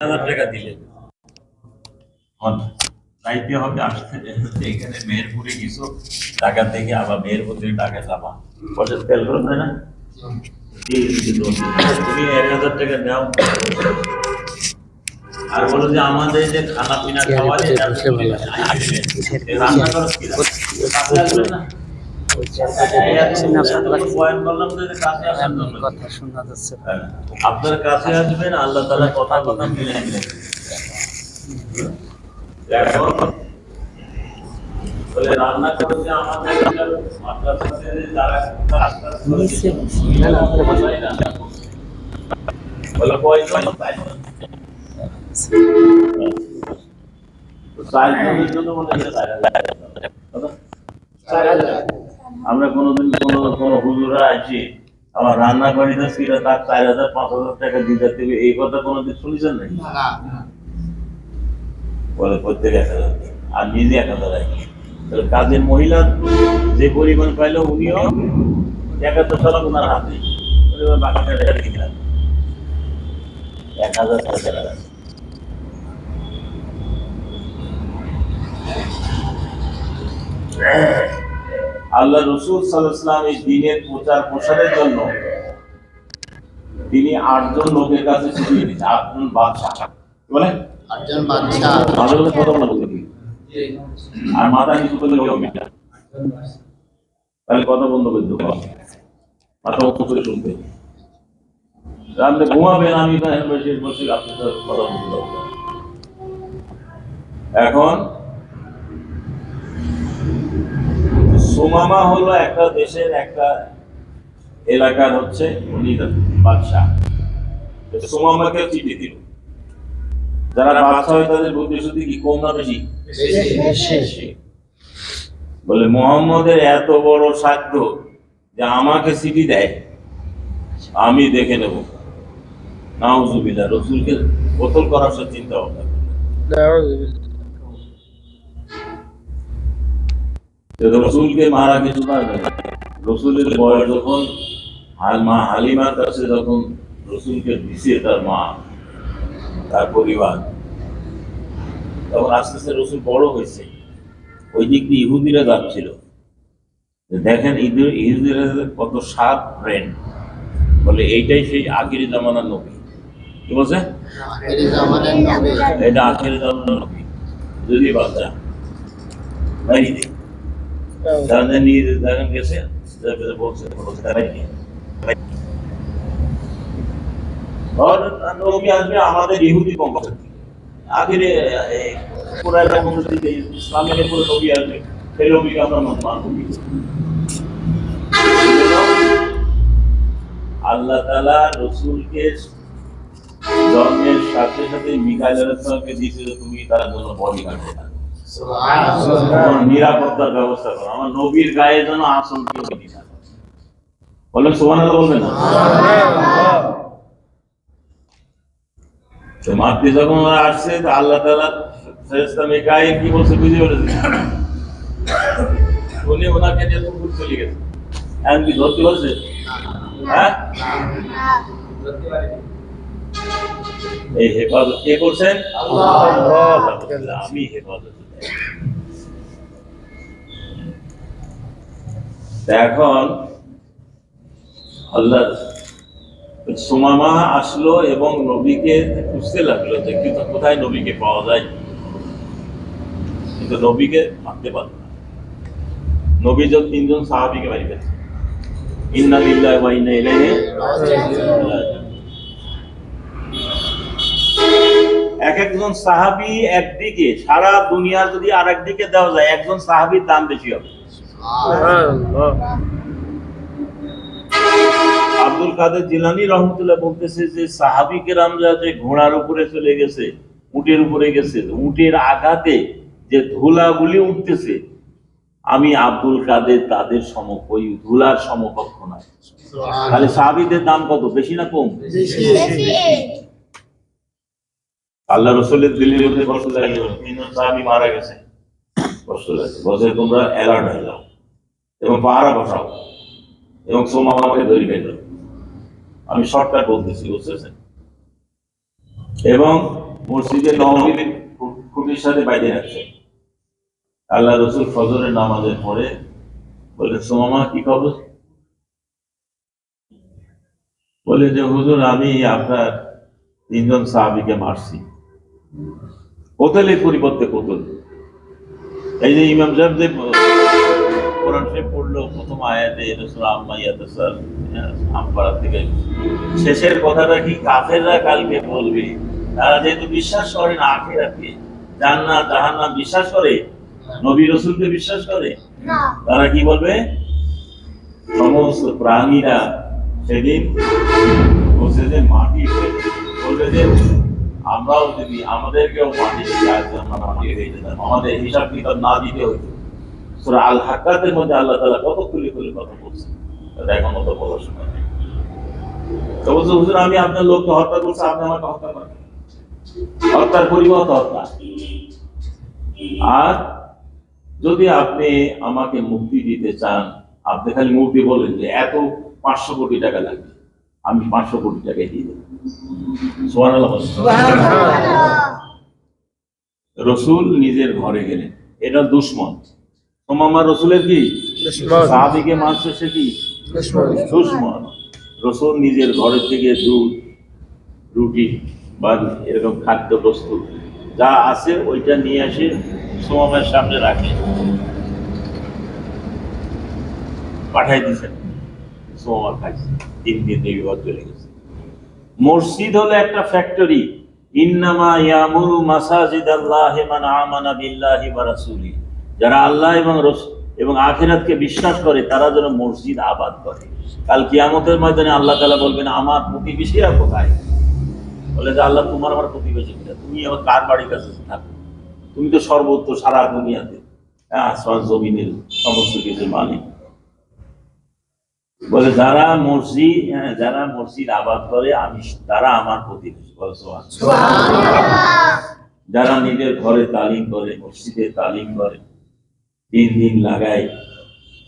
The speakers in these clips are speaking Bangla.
হাজার টাকা দিলেন। চাইতে হবে আসতে এখানে মেহেরপুরে কিছু টাকা থেকে আবার মেহেরপুর থেকে টাকা চাপা পয়সা তেল করে দেয় না তুমি এক হাজার টাকা নাও। আর বলো যে আমাদের যে খানা পিনা খাওয়া যায় রান্না করো কি? কথা শোনা যাচ্ছে হ্যাঁ, আপনার কাছে আসবেন আল্লাহ তালা কথা কথা মিলে রান্না করতে আমাদের মাদ্রাসাতে যারা আস্তে আস্তে নিচে বসে। না, আমরা কোনোদিন কোনো কোনো হুজুরা আছি আমার রান্না করি তো সেটা তার চার হাজার পাঁচ হাজার টাকা দিতে দেবে এই কথা কোনোদিন শুনেছেন নাকি? বলে প্রত্যেক এক হাজার আর নিজে এক হাজার রাখি তাহলে কাজের মহিলা যে পরিমাণ পাইলো উনিও এক হাজার টাকা ওনার হাতে। বাকি টাকা রেখে দিলেন এক হাজার টাকা রাখে। আল্লাহ রসুল সাল্লাম এই দিনের প্রচার প্রসারের জন্য তিনি আটজন লোকের কাছে আটজন বাদশাহ। কি বলে? একজন বাচ্চা ভালো করে কথা বলা বলতে আর মাথা নিচু করলে তাহলে কথা বন্ধ করে দেবো মাথা মুখ করে শুনতে। আপনি ঘুমাবেন আমি বসে বসে আপনার কথা বলতে এখন সোমামা হলো একটা দেশের একটা এলাকার হচ্ছে উনি বাদশাহ। তো সোমামাকে চিঠি দিল। যারা বাদশাহ হয় তাদের বুদ্ধি শুদ্ধি কি? কম না বেশি? বেশি। বলে মোহাম্মদের এত বড় সাধ্য যে আমাকে সিটি দেয় আমি দেখে নেব। নাউজুবিল্লাহ রসুলকে বোতল করার সব চিন্তা ভাবনা করলেন। তো রসুলকে মারা কিছু না রসুলের বয়স যখন মা হালিমার কাছে যখন রসুলকে দিছে তার মা তার পরিবার তখন আস্তে আস্তে রসুল বড় হয়েছে। ওই দিক দিয়ে ইহুদিরা যাচ্ছিল। দেখেন ইহুদি- ইহুদিরা কত সাত ফ্রেন্ড বলে এইটাই সেই আখিরি জামানার নবী। কি বলছে? এটা আখিরি জামানার নবী। যদি বাচ্চা তাহলে নিয়ে দেখেন গেছে বলছে আমাদের সেই নবীকে আল্লাহ তাআলা রসুলকে জন্মের সাথে সাথে মিকাইল আলাইহিসসালামকে দিয়েছিল তুমি তার জন্য বডি গার্ড নিরাপত্তার ব্যবস্থা করো। আমার নবীর গায়ে যেন আসন কেউ না বললেন সুবহানাল্লাহ বলবেন না? মাতৃ যখন আসছে আল্লাহ মিকাইল কি বলছে বুঝে উনি ওনাকে নিয়ে তো ভুল চলে গেছে। এখন কি ধরতে পারছে হ্যাঁ? এই হেফাজত কে করছেন? আমি হেফাজত। এখন আল্লাহ সুমামা আসলো এবং নবীকে খুঁজতে লাগল যে কিন্তু কোথায় নবীকে পাওয়া যায়? কিন্তু নবীকে ভাবতে পারল না। নবী যখন তিনজন সাহাবিকে বাড়ি গেছে এক একজন সাহাবি একদিকে, সারা দুনিয়া যদি আর একদিকে দেওয়া যায়, একজন সাহাবির দাম বেশি হবে। আব্দুল কাদের জিলানি রহমতুল্লাহ বলতেছে যে সাহাবি কেরামরা যে ঘোড়ার উপরে চলে গেছে উটের উপরে গেছে উটের আঘাতে যে ধুলাগুলি উঠতেছে আমি আব্দুল কাদের তাদের সম ওই ধুলার সমকক্ষ নয়। তাহলে সাহাবিদের দাম কত? বেশি না কম? আল্লাহ রসুলের দিল্লির উপরে কষ্ট লাগে মারা গেছে। কষ্ট লাগে বসে তোমরা অ্যালার্ট হয়ে যাও। এবং পাহারা বসাও। এবং সোমা আমাকে ধরে গেল আমি শর্টকাট বলতেছি, বুঝতেছেন? এবং মসজিদে নবমীর খুঁটির সাথে বাইরে রাখছে আল্লাহ রসুল ফজরের নামাজের পরে বলে সোমামা কি খবর? বলে যে, হুজুর, আমি আপনার তিনজন সাহাবিকে মারছি। কোতলের পরিবর্তে কোতল। এই যে ইমাম সাহেব যে কোরআন শরীফ পড়ল প্রথম আয়াতে আমপাড়া থেকে। শেষের কথাটা কি? কাফেররা কালকে বলবে তারা যেহেতু বিশ্বাস করে না আখেরাতে জান্নাত জাহান্নাম বিশ্বাস করে নবী রসুলকে বিশ্বাস করে তারা কি বলবে? সমস্ত প্রাণীরা সেদিন বসে যে মাটি বলবে যে আমরাও যদি আমাদেরকেও মাটি হয়ে আমাদের হিসাব কিতাব না দিতে হইতো সুরা আল হাক্কাতের মধ্যে আল্লাহ কত খুলে খুলে কথা বলছে। এটা এখন অত বলার সময় নেই। তো বলছে হুজুর আমি আপনার লোককে হত্যা করছি আপনি আমাকে হত্যা করেন। হত্যার পরিবর্তে হত্যা আর যদি আপনি আমাকে মুক্তি দিতে চান আপনি খালি মুক্তি বলেন যে এত পাঁচশো কোটি টাকা লাগবে। আমি পাঁচশো কোটি টাকা দিয়ে দেবো। বলেন। রসুল নিজের ঘরে গেলেন। এটা দুশ্মন। তোমার রসুলের কি? সাহাবিকে সে কি? দুশ্মন রসুল নিজের ঘরের থেকে দুধ রুটি বা এরকম খাদ্য বস্তু যা আছে ওইটা নিয়ে এসে সোমামের সামনে রাখে। পাঠাই দিয়েছেন সোমার খাইছে। তিন দিন চলে গেছে। মসজিদ হলো একটা ফ্যাক্টরি ইন্নামা ইয়ামুরু মাসাজিদ আল্লাহ মান আমানা বিল্লাহি ওয়া রাসূলি যারা আল্লাহ এবং এবং আখিরাতকে বিশ্বাস করে, তারা যেন মসজিদ আবাদ করে। কাল কিয়ামতের ময়দানে আল্লাহ তালা বলবেন, আমার প্রতিবেশীরা কোথায়? বলে যে, আল্লাহ, তোমার আমার প্রতিবেশী কোথায়? তুমি আমার কার বাড়ির কাছে থাকো? তুমি তো সর্বত্র সারা দুনিয়াতে হ্যাঁ জমিনের সমস্ত কিছু মালিক। বলে, যারা মসজিদ হ্যাঁ যারা মসজিদ আবাদ করে, আমি, তারা আমার প্রতিবেশী। বলে যারা নিজের ঘরে তালিম করে, মসজিদে তালিম করে তিন দিন লাগায়,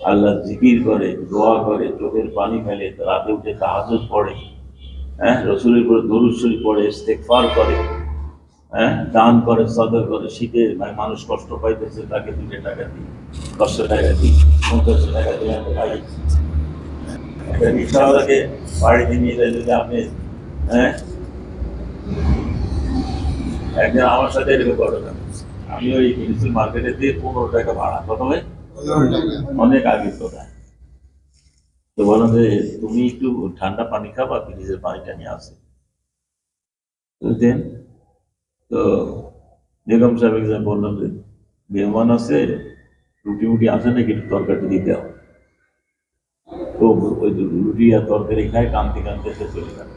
আল্লাহ জিকির করে, দোয়া করে, চোখের পানি ফেলে, রাতে উঠে তাহাজুদ পড়ে হ্যাঁ রসুলের দরুদ শরীফ পড়ে, ইস্তেগফার করে হ্যাঁ দান করে সদর করে, শীতে মানে মানুষ কষ্ট পাইতেছে, তাকে দুটো টাকা দিই দশশো টাকা দিই পঞ্চাশশো টাকা দিই আমি একটা রিক্সাওয়ালাকে বাড়িতে নিয়ে যায় যদি আপনি হ্যাঁ একদিন আমার সাথে এরকম ঘটনা। আমি ওই মিউনিসিপাল মার্কেটে দিয়ে পনেরো টাকা ভাড়া। প্রথমে অনেক আগের কথা। তো বললাম যে, তুমি একটু ঠান্ডা পানি খাবা ফ্রিজের পানিটা নিয়ে আসে। দেন, তো বেগম সাহেবকে যা বললাম যে, মেহমান আছে, রুটি মুটি আসে নাকি একটু তরকারি দিতে হবে। তো ওই রুটি আর তরকারি খায় কানতে কানতে সে চলে গেল।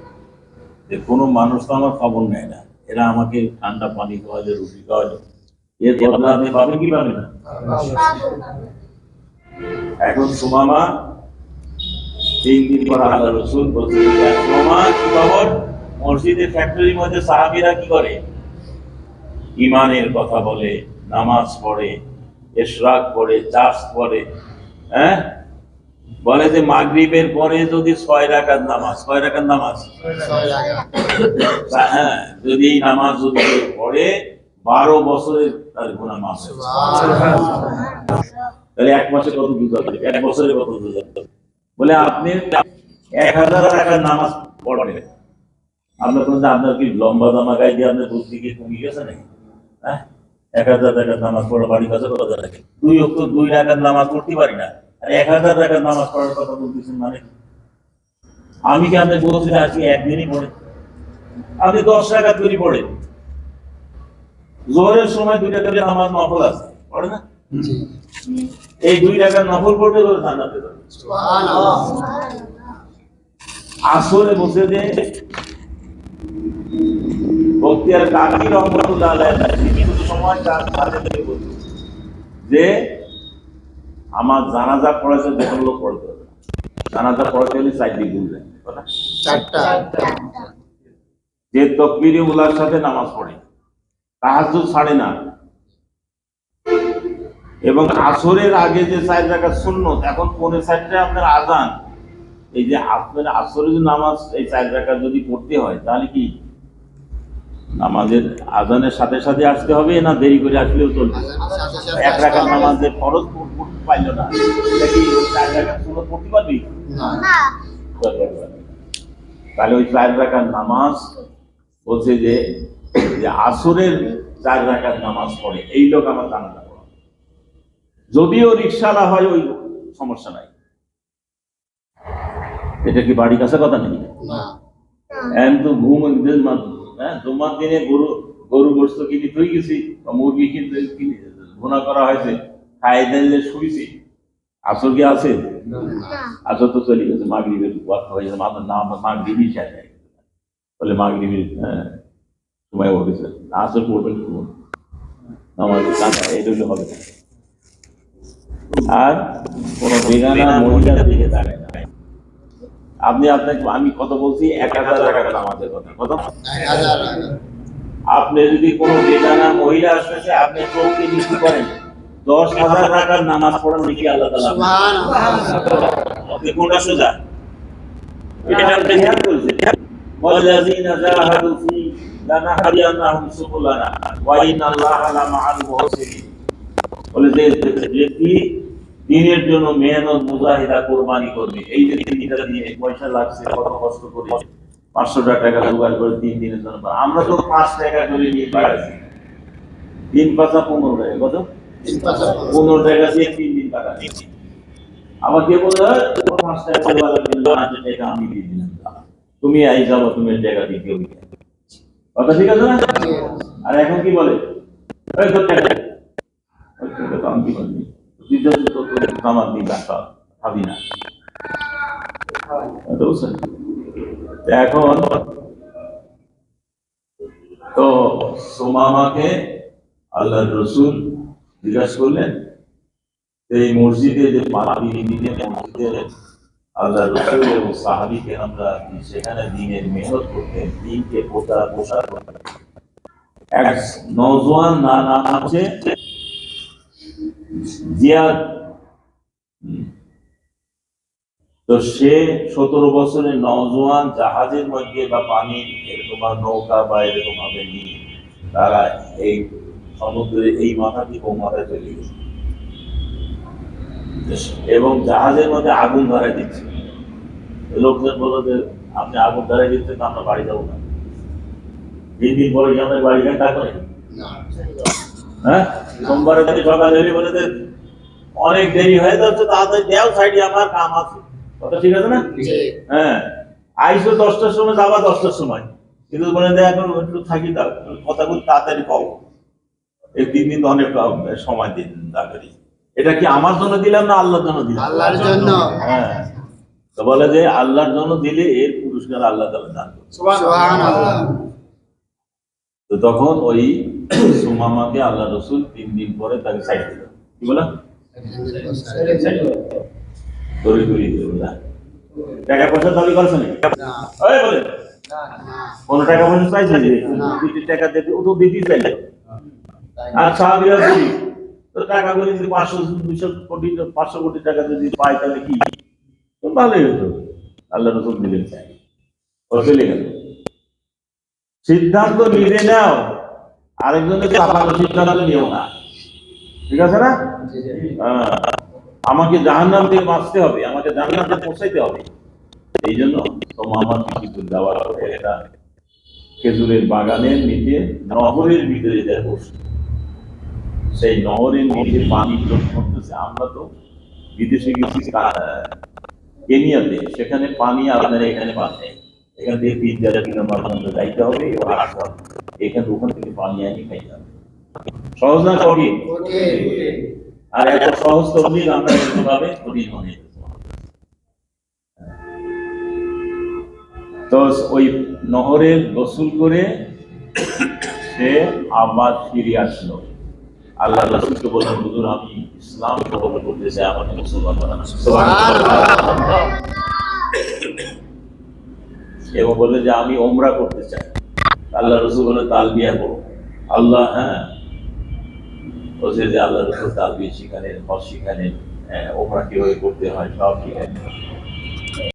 যে কোনো মানুষ তো আমার খবর নেয় না। এরা আমাকে ঠান্ডা পানি খাওয়ালে, রুটি খাওয়ালে এর বদলা আপনি পাবেন কি পাবেন না? এখন সুমামা তিন দিন পর আল্লাহ রসুল সুমামা কি খবর? মসজিদের ফ্যাক্টরির মধ্যে সাহাবিরা কি করে? ইমানের কথা বলে নামাজ পড়ে এশরাক পড়ে চাষ পড়ে হ্যাঁ? বলে যে মাগরিবের পরে যদি ছয় রাকাত নামাজ ছয় রাকাত নামাজ? হ্যাঁ যদি নামাজ যদি পড়ে বারো বছরের তার গুণা মাফ তাহলে এক মাসে কত দুধ এক বছরে কত দুধ বলে আপনি এক হাজার টাকার নামাজ পড়েন আপনার কোনো আপনার কি লম্বা জামা গায়ে দিয়ে আপনার বুদ্ধি কি কমে গেছে নাকি? হ্যাঁ? এক হাজার টাকার নামাজ পড়া বাড়ির কাছে কত টাকা দুই অক্ট দুই টাকার নামাজ পড়তে পারি না। আর এক হাজার টাকার নামাজ পড়ার কথা বলতেছেন মানে আমি কি আপনার বলছি আজকে একদিনই পড়ে? আপনি দশ টাকা তৈরি পড়ে জোহরের সময় দুই টাকার নামাজ নফল আছে পড়ে না? এই দুই টাকার নফল পড়বে জান্নাতে যাবে আসরে বসে যে বক্তিয়ার কাকি রহমতুল্লাহ আলাইহি সময় তার থেকে যে আমার জানাজা পড়াছে লোক পড়তে হবে। জানাজা পড়াতে হলে চার চারটা। যে তকবির উলার সাথে নামাজ পড়ে। তাহাজ্জুদ ছাড়ে না। এবং আসরের আগে যে চার রাখা শূন্য এখন পৌনে চারটে আপনার আজান? এই যে আপনার আসরের নামাজ এই চার রাখা যদি পড়তে হয় তাহলে কি? নামাজের আজানের সাথে সাথে আসতে হবে না দেরি করে আসলেও চলবে? এক রাখার হবে। নামাজের ফরজ পড়- পড়তে পারল না। এটা কি চার রাখার সুন্নত পড়তে পারবি? তাহলে ওই চার রাখার নামাজ বলছে যে যে আসরের চার রাখার নামাজ পড়ে এই লোক আমার জানাটা পড়ে যদিও রিক্সাওয়ালা হয় ওই সমস্যা নাই। এটা কি বাড়ির কাছে কথা নেই না। তো ঘুম একদিন হ্যাঁ তোমার দিনে গরু গরু গোস্ত কিনে তুই গেছি বা মুরগি কিনতে কিনে ভুনা করা হয়েছে খাই দিলে শুয়েছি আসর কি আছে? আসর তো চলে গেছে মাগরিবের ওয়াক্ত হয়ে গেছে মাথার নাম মাগরিবই শেষ হয়ে গেছে। বলে মাগরিবের হ্যাঁ। সময় গেছে আসর পড়বেন করুন আমার কাঁচা এটা হবে। না। আর কোনো বেগানা মহিলার দিকে না আপনি আপনাকে আমি কত বলছি এক হাজার টাকা আমাদের কথা। কত আপনি যদি কোনো বেগানা মহিলা আসতেছে আপনি চৌকে নিচু করেন। দশ হাজার টাকার নামাজ পড়ান দেখি আল্লাহ তালা আপনি কোনটা সোজা? এটা আপনি দিনের জন্য মেহনত মুজাহিদা কোরবানি করবে। এই যে তিনটা দিয়ে পয়সা লাগছে কত কষ্ট করে পাঁচশো টাকা জোগাড় করে তিন দিনের জন্য আমরা তো পাঁচ টাকা করে নিয়ে পাঠাচ্ছি তিন পাঁচা পনেরো টাকা কত? পনেরো। টাকা দিয়ে তিন দিন টাকা আবার কে বলল পাঁচ টাকা আমি দিয়ে দিলাম। তুমি আই যাব তুমি টাকা দিতে হবে কথা ঠিক আছে না? আর এখন কি বলে? এখন তো সোমামাকে আল্লাহ রসুল জিজ্ঞাসা করলেন, এই মসজিদে যে পানি দিনে মসজিদে আল্লাহ রসুল এবং সাহাবিকে আমরা সেখানে দিনের মেহনত করতেন দিনকে এক নজওয়ান না নাম আছে? জিয়াদ। তো সে সতেরো বছরের নজওয়ান জাহাজের মধ্যে বা পানি এরকম নৌকা বা এরকম ভাবে নিয়ে তারা এই সমুদ্রে এই মাথা থেকে ও মাথায় চলে গেছে এবং জাহাজের মধ্যে আগুন ধরাই দিচ্ছে। লোকজন বলল যে আপনি আগুন ধরাই দিচ্ছেন আমরা বাড়ি যাব না। তিন দিন পরে কি আমাদের বাড়ি না। হ্যাঁ? সকালে এলে বলে যে অনেক দেরি হয়ে যাচ্ছে তাড়াতাড়ি দেও সাইডে আমার কাম আছে। কথা ঠিক আছে না? হ্যাঁ। আইসো দশটার সময় যাবা দশটার সময়। কিন্তু বলে দেয় এখন একটু থাকি দাও কথা বলি তাড়াতাড়ি পাবো এই তিন দিন অনেক সময় দিন তাড়াতাড়ি এটা কি আমার জন্য দিলাম না আল্লাহর জন্য দিলাম? আল্লাহর জন্য। হ্যাঁ। তো বলে যে আল্লাহর জন্য দিলে এর পুরস্কার আল্লাহ তালা দান তো তখন ওই সুমামাকে আল্লাহ রসুল তিন দিন পরে তাকে সাইড দিল। কি বলা দড়ি দড়ি টাকা পয়সা দাবি করছে না। বলে। না কোনো টাকা পয়সা চাইছে যে? দুটি টাকা দিতে ও তো দিতেই চাইল। আর সাহাবিরা বলি তো টাকা করে যদি পাঁচশো দুশো কোটি পাঁচশো কোটি টাকা যদি পায় তাহলে কি? ভালোই হতো। আল্লাহ রসুল দিলেন। চাই চলে গেল। সিদ্ধান্ত নিজে নাও। আরেকজনের চাপানো সিদ্ধান্ত নিও না। ঠিক আছে না? হ্যাঁ। আমাকে জাহান্নাম দিয়ে বাঁচতে হবে। আমাকে জাহান্নাম থেকে পৌঁছাইতে হবে। এই জন্য তোমার আমার কিছু দেওয়ার এটা খেজুরের বাগানের নিচে নহরের ভিতরে যায় বসে। সেই নহরের নিচে পানি জল করতেছে আমরা তো বিদেশে গেছি কেনিয়াতে, সেখানে পানি আপনার এখানে পান এখান থেকে তিন হাজার কিলোমিটার পর্যন্ত যাইতে হবে এবং আসতে ওখান থেকে পানি আনি খাইতে হবে। সহজ না কঠিন? আর এত সহজ তবলিগ আমরা এরকমভাবে কঠিন মনে তো ওই নহরে গোসল করে সে আবার ফিরে আসলো। আল্লাহ রসুলকে বললেন হুজুর আমি ইসলাম কবল করতে চাই আমাকে মুসলমান বানানো। এবং বললে যে আমি ওমরা করতে চাই। আল্লাহ রসুল বলে তাল বিয়া করো। আল্লাহ হ্যাঁ। বলছে যে আল্লাহ রসুল তাল বিয়ে শিখানেন হজ শিখানেন হ্যাঁ, ওমরা কীভাবে করতে হয় সব শিখানেন